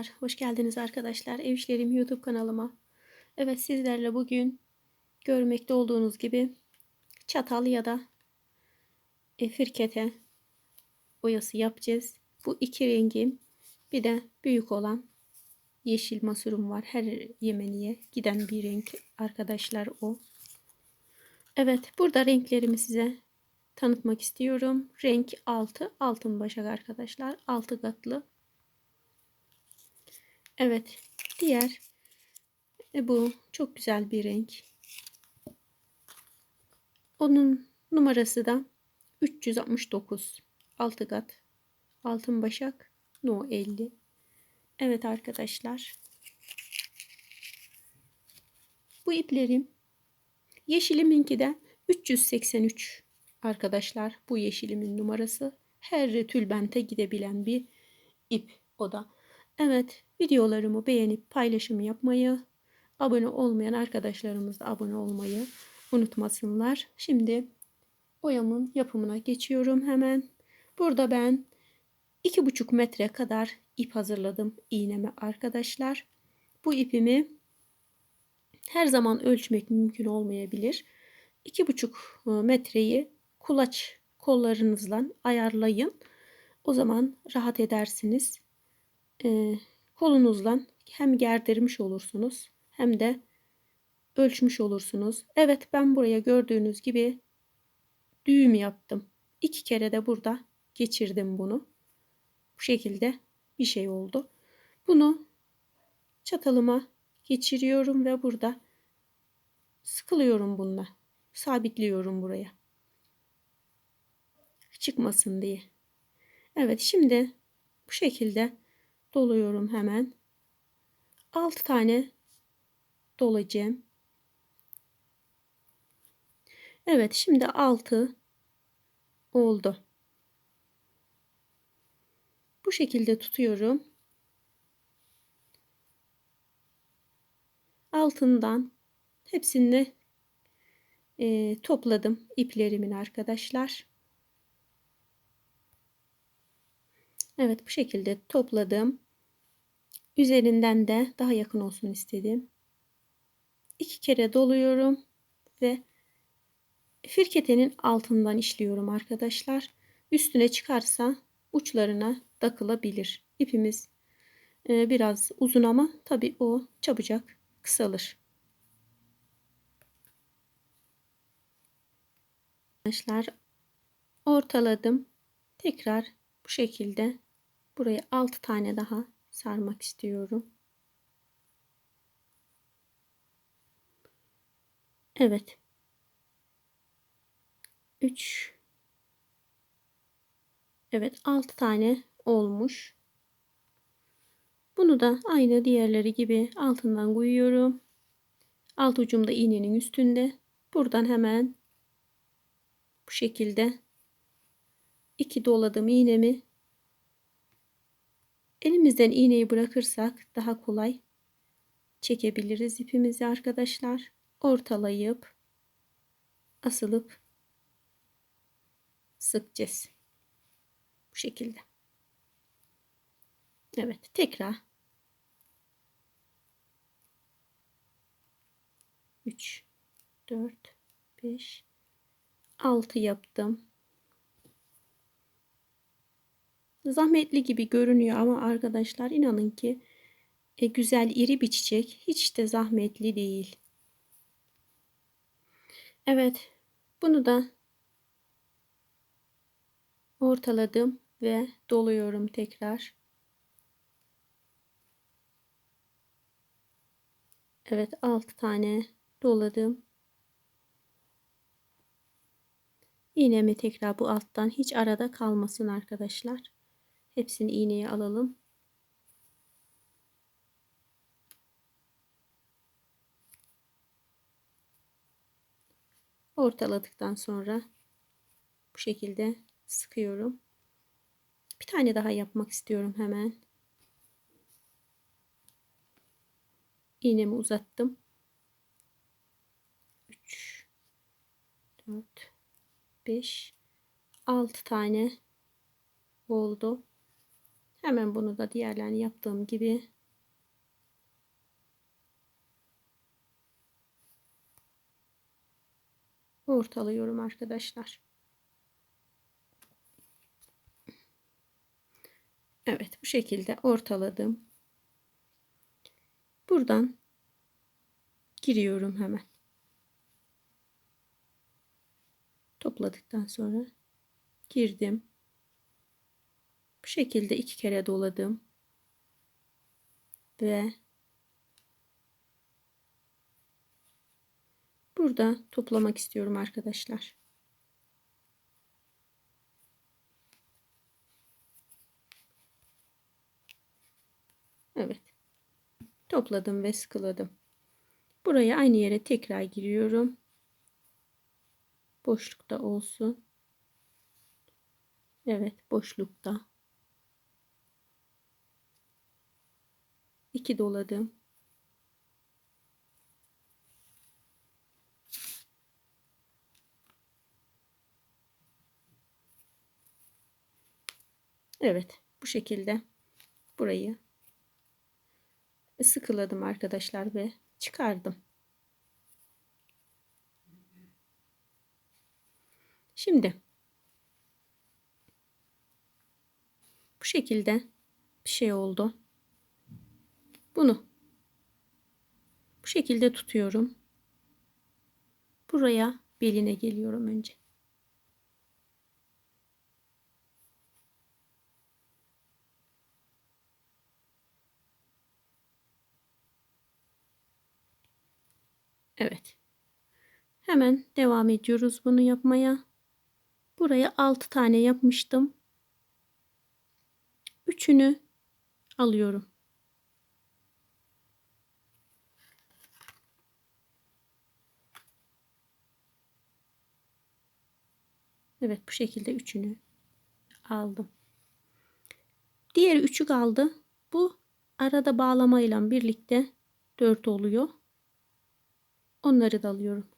Merhabalar, hoş geldiniz arkadaşlar. Ev İşlerim YouTube kanalıma. Evet sizlerle bugün görmekte olduğunuz gibi çatal ya da e, firkete boyası yapacağız. Bu iki rengim bir de büyük olan yeşil masurum var. Her Yemeniye giden bir renk arkadaşlar o. Evet burada renklerimi size tanıtmak istiyorum. Renk 6 altın başak arkadaşlar. 6 katlı Evet. Diğer e, bu çok güzel bir renk. Onun numarası da 369. Altı kat. Altın başak. No 50. Evet arkadaşlar. Bu iplerim yeşiliminki de 383 arkadaşlar. Bu yeşilimin numarası. Her tülbente gidebilen bir ip o da. Evet videolarımı beğenip paylaşım yapmayı, abone olmayan arkadaşlarımız da abone olmayı unutmasınlar. Şimdi oyamın yapımına geçiyorum hemen. Burada ben 2,5 metre kadar ip hazırladım iğneme arkadaşlar. Bu ipimi her zaman ölçmek mümkün olmayabilir. 2,5 metreyi kulaç kollarınızla ayarlayın. O zaman rahat edersiniz e, kolunuzla hem gerdirmiş olursunuz hem de ölçmüş olursunuz. Evet ben buraya gördüğünüz gibi düğüm yaptım. İki kere de burada geçirdim bunu. Bu şekilde bir şey oldu. Bunu çatalıma geçiriyorum ve burada sıkılıyorum bununla. Sabitliyorum buraya. Çıkmasın diye. Evet şimdi bu şekilde doluyorum hemen. 6 tane dolacağım. Evet şimdi 6 oldu. Bu şekilde tutuyorum. Altından hepsini e, topladım iplerimin arkadaşlar. Evet bu şekilde topladım. Üzerinden de daha yakın olsun istedim. İki kere doluyorum ve firketenin altından işliyorum arkadaşlar. Üstüne çıkarsa uçlarına takılabilir. İpimiz e, biraz uzun ama tabi o çabucak kısalır. Arkadaşlar ortaladım. Tekrar bu şekilde Buraya 6 tane daha sarmak istiyorum. Evet. 3 Evet 6 tane olmuş. Bunu da aynı diğerleri gibi altından koyuyorum. Alt ucumda iğnenin üstünde. Buradan hemen bu şekilde iki doladım iğnemi Elimizden iğneyi bırakırsak daha kolay çekebiliriz ipimizi arkadaşlar. Ortalayıp asılıp sıkacağız. Bu şekilde. Evet tekrar 3 4 5 6 yaptım. Zahmetli gibi görünüyor ama arkadaşlar inanın ki e, güzel iri bir çiçek hiç de zahmetli değil. Evet bunu da ortaladım ve doluyorum tekrar. Evet 6 tane doladım. İğnemi tekrar bu alttan hiç arada kalmasın arkadaşlar. Hepsini iğneye alalım. Ortaladıktan sonra bu şekilde sıkıyorum. Bir tane daha yapmak istiyorum hemen. İğnemi uzattım. 3 4 5 6 tane oldu. Hemen bunu da diğerlerini yaptığım gibi ortalıyorum arkadaşlar. Evet bu şekilde ortaladım. Buradan giriyorum hemen. Topladıktan sonra girdim. Bu şekilde iki kere doladım. Ve burada toplamak istiyorum arkadaşlar. Evet. Topladım ve sıkıladım. Buraya aynı yere tekrar giriyorum. Boşlukta olsun. Evet, boşlukta. İki doladım. Evet, bu şekilde burayı sıkıladım arkadaşlar ve çıkardım. Şimdi bu şekilde bir şey oldu. Bunu bu şekilde tutuyorum. Buraya beline geliyorum önce. Evet. Hemen devam ediyoruz bunu yapmaya. Buraya 6 tane yapmıştım. Üçünü alıyorum. Evet bu şekilde üçünü aldım. Diğer üçü kaldı. Bu arada bağlamayla birlikte 4 oluyor. Onları da alıyorum.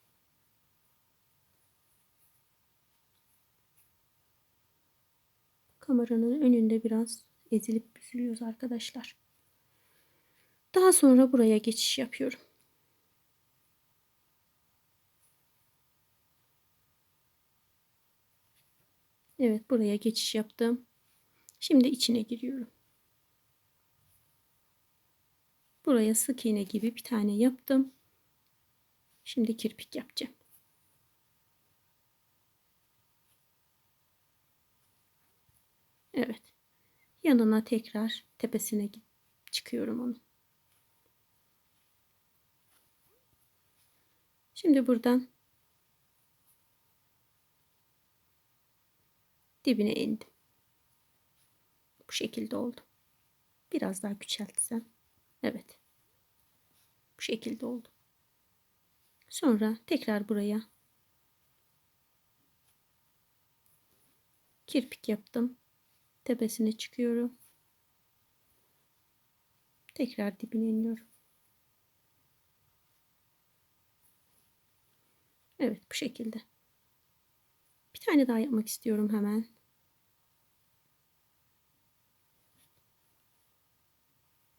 Kameranın önünde biraz ezilip büzülüyoruz arkadaşlar. Daha sonra buraya geçiş yapıyorum. Evet buraya geçiş yaptım. Şimdi içine giriyorum. Buraya sık iğne gibi bir tane yaptım. Şimdi kirpik yapacağım. Evet. Yanına tekrar tepesine çıkıyorum onu. Şimdi buradan dibine indim. Bu şekilde oldu. Biraz daha küçeltsem. Evet. Bu şekilde oldu. Sonra tekrar buraya kirpik yaptım. Tepesine çıkıyorum. Tekrar dibine iniyorum. Evet bu şekilde. Tane daha yapmak istiyorum hemen.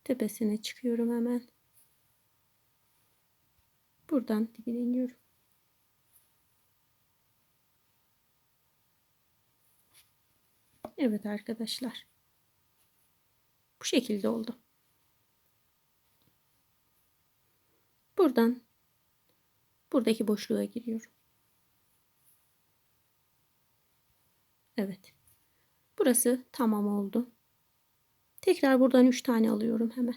Tepesine çıkıyorum hemen. Buradan dibine iniyorum. Evet arkadaşlar. Bu şekilde oldu. Buradan buradaki boşluğa giriyorum. Evet. Burası tamam oldu. Tekrar buradan 3 tane alıyorum hemen.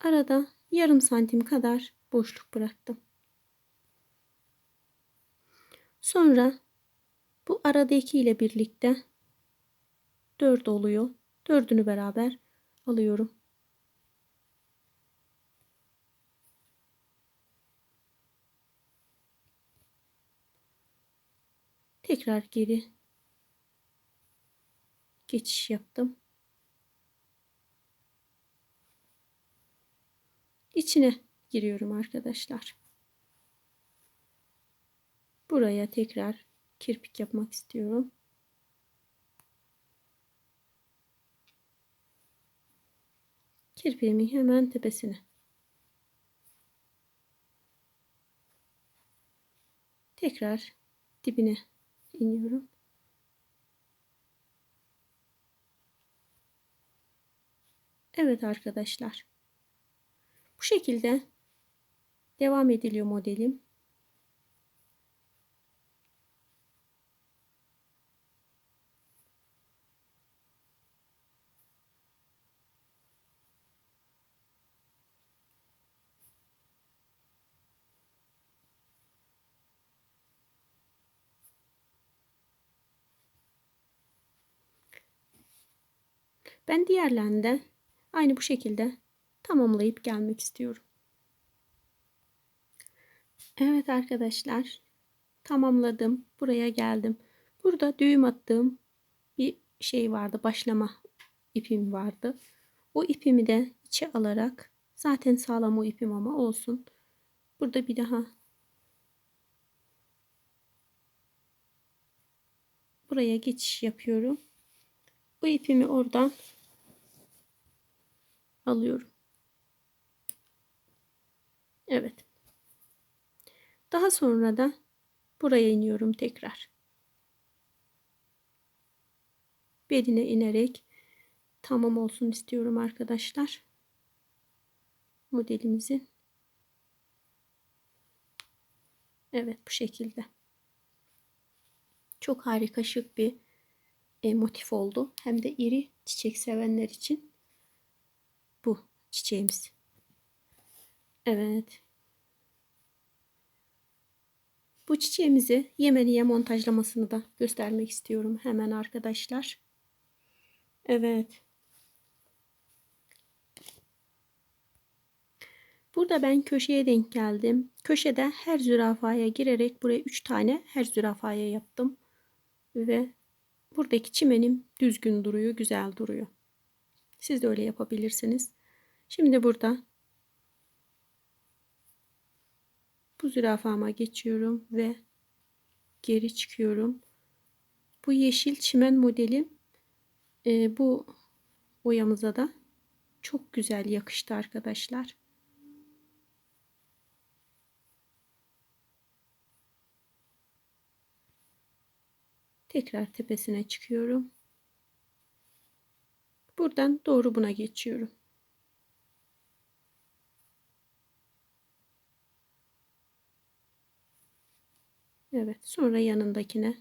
Arada yarım santim kadar boşluk bıraktım. Sonra bu aradaki ile birlikte 4 oluyor. Dördünü beraber alıyorum. Tekrar geri geçiş yaptım. İçine giriyorum arkadaşlar. Buraya tekrar kirpik yapmak istiyorum. Kirpiğimin hemen tepesine. Tekrar dibine iniyorum. Evet arkadaşlar. Bu şekilde devam ediliyor modelim. Ben diğerlerini de aynı bu şekilde tamamlayıp gelmek istiyorum. Evet arkadaşlar tamamladım. Buraya geldim. Burada düğüm attığım bir şey vardı. Başlama ipim vardı. O ipimi de içe alarak zaten sağlam o ipim ama olsun. Burada bir daha buraya geçiş yapıyorum. Bu ipimi oradan alıyorum. Evet. Daha sonra da buraya iniyorum tekrar. Beline inerek tamam olsun istiyorum arkadaşlar. Modelimizin. Evet bu şekilde. Çok harika şık bir e, motif oldu. Hem de iri çiçek sevenler için çiçeğimiz. Evet. Bu çiçeğimizi Yemeniye montajlamasını da göstermek istiyorum hemen arkadaşlar. Evet. Burada ben köşeye denk geldim. Köşede her zürafaya girerek buraya 3 tane her zürafaya yaptım. Ve buradaki çimenim düzgün duruyor, güzel duruyor. Siz de öyle yapabilirsiniz. Şimdi burada bu zürafama geçiyorum ve geri çıkıyorum. Bu yeşil çimen modelim e, bu oyamıza da çok güzel yakıştı arkadaşlar. Tekrar tepesine çıkıyorum. Buradan doğru buna geçiyorum. Evet sonra yanındakine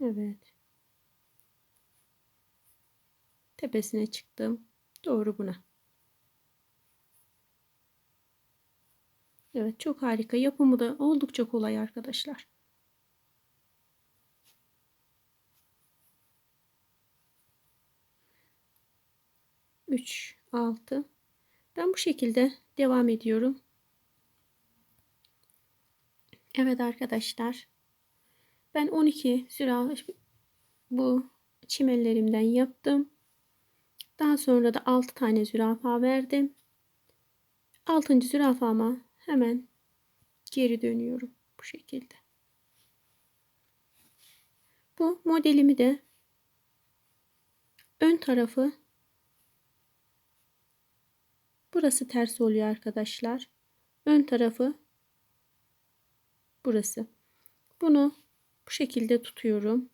Evet. Tepesine çıktım. Doğru buna. Evet çok harika. Yapımı da oldukça kolay arkadaşlar. Üç, altı. Ben bu şekilde devam ediyorum. Evet arkadaşlar. Ben 12 zürafa bu çimellerimden yaptım. Daha sonra da 6 tane zürafa verdim. 6. zürafama hemen geri dönüyorum bu şekilde. Bu modelimi de ön tarafı burası ters oluyor arkadaşlar. Ön tarafı burası. Bunu bu şekilde tutuyorum.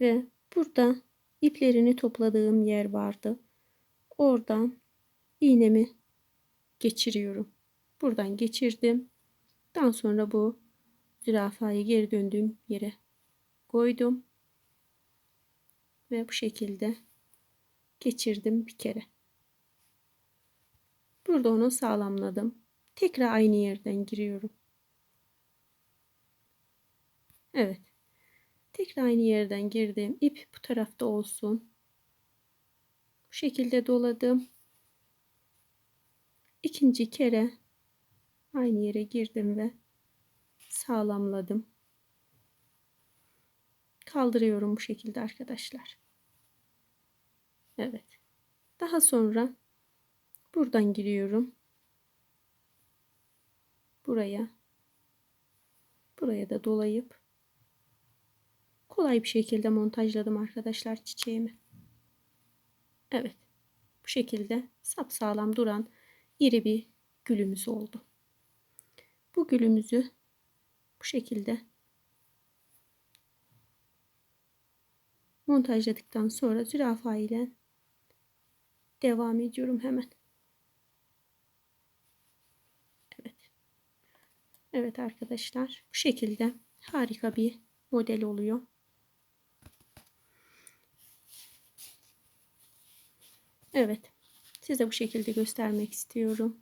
Ve burada iplerini topladığım yer vardı. Oradan iğnemi geçiriyorum. Buradan geçirdim. Daha sonra bu zürafayı geri döndüğüm yere koydum. Ve bu şekilde geçirdim bir kere. Burada onu sağlamladım. Tekrar aynı yerden giriyorum. Evet. Tekrar aynı yerden girdim. İp bu tarafta olsun. Bu şekilde doladım. İkinci kere aynı yere girdim ve sağlamladım. kaldırıyorum bu şekilde arkadaşlar. Evet. Daha sonra buradan giriyorum. Buraya. Buraya da dolayıp kolay bir şekilde montajladım arkadaşlar çiçeğimi. Evet. Bu şekilde sapsağlam duran iri bir gülümüz oldu. Bu gülümüzü bu şekilde montajladıktan sonra zürafa ile devam ediyorum hemen. Evet. Evet arkadaşlar bu şekilde harika bir model oluyor. Evet. Size bu şekilde göstermek istiyorum.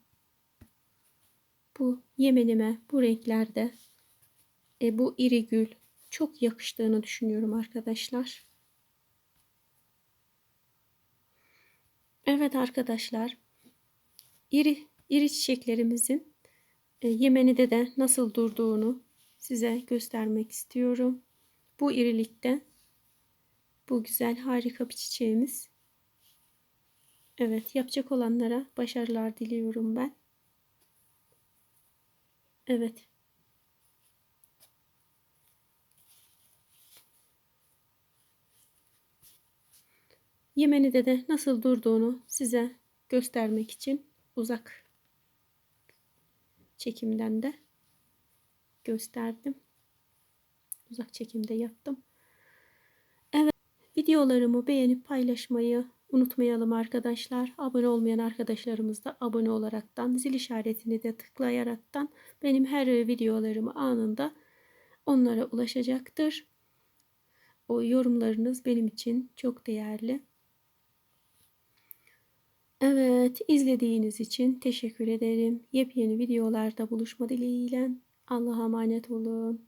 Bu yemenime bu renklerde e, bu iri gül çok yakıştığını düşünüyorum arkadaşlar. Evet arkadaşlar. İri, iri çiçeklerimizin Yemeni'de de nasıl durduğunu size göstermek istiyorum. Bu irilikte bu güzel harika bir çiçeğimiz. Evet yapacak olanlara başarılar diliyorum ben. Evet. Yemeni'de de nasıl durduğunu size göstermek için uzak çekimden de gösterdim. Uzak çekimde yaptım. Evet videolarımı beğenip paylaşmayı unutmayalım arkadaşlar. Abone olmayan arkadaşlarımız da abone olaraktan zil işaretini de tıklayaraktan benim her videolarımı anında onlara ulaşacaktır. O yorumlarınız benim için çok değerli. Evet, izlediğiniz için teşekkür ederim. Yepyeni videolarda buluşma dileğiyle. Allah'a emanet olun.